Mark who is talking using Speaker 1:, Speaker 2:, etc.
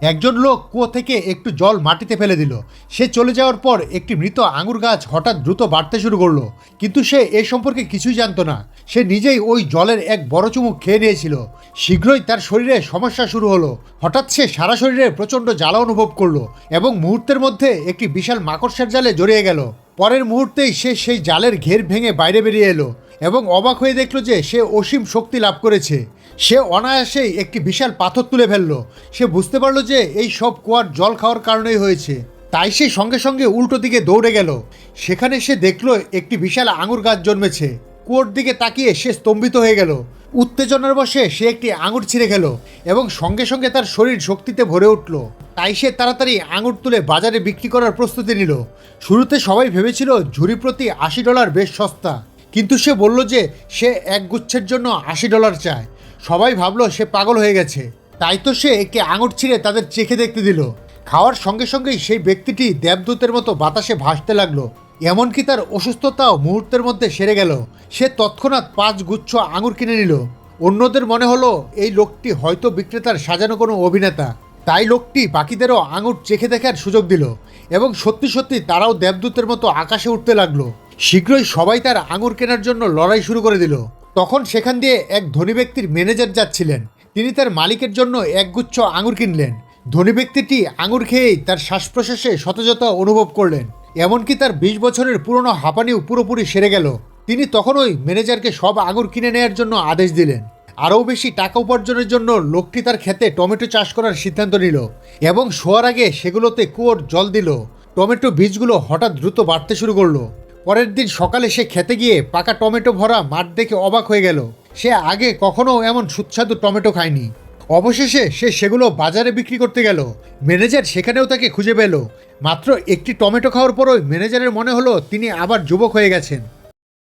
Speaker 1: একজন লোক কুয়ো থেকে একটু জল মাটিতে ফেলে দিল। সে চলে যাওয়ার পর একটি মৃত আঙুর গাছ হঠাৎ দ্রুত বাড়তে শুরু করল। কিন্তু সে এ সম্পর্কে কিছুই জানতো না। সে নিজেই ওই জলের এক বড় চুমুক খেয়ে নিয়েছিল। শীঘ্রই তার শরীরে সমস্যা শুরু হলো। হঠাৎ সে সারা শরীরে প্রচণ্ড জ্বালা অনুভব করল এবং মুহূর্তের মধ্যে একটি বিশাল মাকড়সার জালে জড়িয়ে গেল। পরের মুহূর্তেই সে সেই জালের ঘের ভেঙে বাইরে বেরিয়ে এলো এবং অবাক হয়ে দেখল যে সে অসীম শক্তি লাভ করেছে। সে অনায়াসেই একটি বিশাল পাথর তুলে ফেলল। সে বুঝতে পারল যে এই সব কুয়ার জল খাওয়ার কারণেই হয়েছে। তাই সে সঙ্গে সঙ্গে উল্টো দিকে দৌড়ে গেল। সেখানে সে দেখল একটি বিশাল আঙুর গাছ জন্মেছে। কুয়োর দিকে তাকিয়ে সে স্তম্ভিত হয়ে গেল। উত্তেজনার বসে সে একটি আঙুর ছিঁড়ে গেল এবং সঙ্গে সঙ্গে তার শরীর শক্তিতে ভরে উঠল। তাই সে তাড়াতাড়ি আঙুর তুলে বাজারে বিক্রি করার প্রস্তুতি নিল। শুরুতে সবাই ভেবেছিল ঝুড়ি প্রতি আশি ডলার বেশ সস্তা। কিন্তু সে বলল যে সে এক গুচ্ছের জন্য আশি ডলার চায়। সবাই ভাবলো সে পাগল হয়ে গেছে। তাই তো সে একটি আঙুর ছিঁড়ে তাদের চেখে দেখতে দিল। খাওয়ার সঙ্গে সঙ্গেই সেই ব্যক্তিটি দেবদূতের মতো বাতাসে ভাসতে লাগল। এমনকি তার অসুস্থতাও মুহূর্তের মধ্যে সেরে গেল। সে তৎক্ষণাৎ পাঁচ গুচ্ছ আঙুর কিনে নিল। অন্যদের মনে হলো, এই লোকটি হয়তো বিক্রেতার সাজানো কোনো অভিনেতা। তাই লোকটি বাকিদেরও আঙুর চেখে দেখার সুযোগ দিল এবং সত্যি সত্যি তারাও দেবদূতের মতো আকাশে উঠতে লাগল। শীঘ্রই সবাই তার আঙুর কেনার জন্য লড়াই শুরু করে দিল। তখন সেখান দিয়ে এক ধনী ব্যক্তির ম্যানেজার যাচ্ছিলেন। তিনি তার মালিকের জন্য একগুচ্ছ আঙুর কিনলেন। ধনী ব্যক্তিটি আঙুর খেয়েই তার শ্বাস প্রশ্বাসে সতেজতা অনুভব করলেন। এমনকি তার বিশ বছরের পুরনো হাঁপানিও পুরোপুরি সেরে গেল। তিনি তখনই ম্যানেজারকে সব আঙুর কিনে নেয়ার জন্য আদেশ দিলেন। আরও বেশি টাকা উপার্জনের জন্য লোকটি তার ক্ষেতে টমেটো চাষ করার সিদ্ধান্ত নিল এবং শোয়ার আগে সেগুলোতে কুয়োর জল দিল। টমেটো বীজগুলো হঠাৎ দ্রুত বাড়তে শুরু করল। পরের দিন সকালে সে খেতে গিয়ে পাকা টমেটো ভরা মাঠ দেখে অবাক হয়ে গেল। সে আগে কখনো এমন সুস্বাদু টমেটো খায়নি। অবশেষে সে সেগুলো বাজারে বিক্রি করতে গেল। ম্যানেজার সেখানেও তাকে খুঁজে পেল। মাত্র একটি টমেটো খাওয়ার পরই ম্যানেজারের মনে হলো তিনি আবার যুবক হয়ে গেছেন।